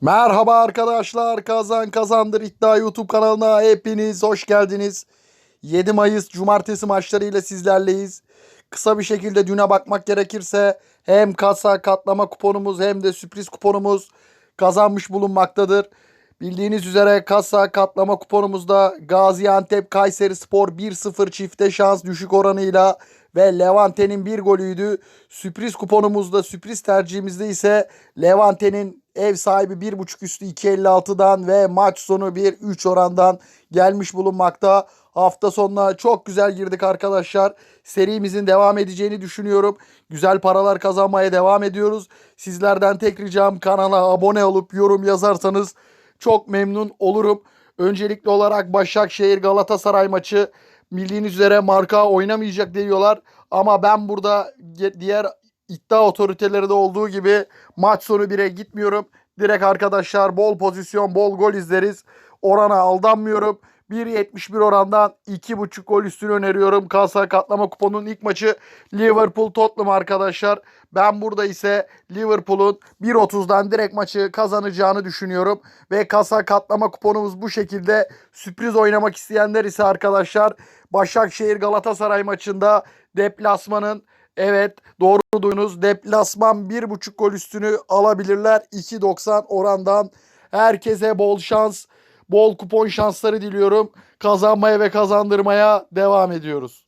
Merhaba arkadaşlar. Kazan Kazandır iddia YouTube kanalına hepiniz hoş geldiniz. 7 Mayıs cumartesi maçlarıyla sizlerleyiz. Kısa bir şekilde düne bakmak gerekirse hem kasa katlama kuponumuz hem de sürpriz kuponumuz kazanmış bulunmaktadır. Bildiğiniz üzere kasa katlama kuponumuzda Gaziantep Kayseri Spor 1-0 çifte şans düşük oranıyla ve Levante'nin bir golüydü. Sürpriz kuponumuzda sürpriz tercihimizde ise Levante'nin ev sahibi 1.5 üstü 2.56'dan ve maç sonu 1-3 orandan gelmiş bulunmakta. Hafta sonuna çok güzel girdik arkadaşlar. Serimizin devam edeceğini düşünüyorum. Güzel paralar kazanmaya devam ediyoruz. Sizlerden tek ricam kanala abone olup yorum yazarsanız çok memnun olurum. Öncelikli olarak Başakşehir Galatasaray maçı bildiğiniz üzere marka oynamayacak diyorlar. Ama ben burada diğer iddia otoriteleri de olduğu gibi maç sonu 1'e gitmiyorum. Direkt arkadaşlar bol pozisyon, bol gol izleriz. Orana aldanmıyorum. 1.71 orandan 2.5 gol üstünü öneriyorum. Kasa katlama kuponunun ilk maçı Liverpool Tottenham arkadaşlar. Ben burada ise Liverpool'un 1.30'dan direkt maçı kazanacağını düşünüyorum. Ve kasa katlama kuponumuz bu şekilde. Sürpriz oynamak isteyenler ise arkadaşlar Başakşehir Galatasaray maçında deplasmanın Evet doğru duydunuz. Deplasman 1.5 gol üstünü alabilirler. 2.90 orandan. Herkese bol şans, bol kupon şansları diliyorum. Kazanmaya ve kazandırmaya devam ediyoruz.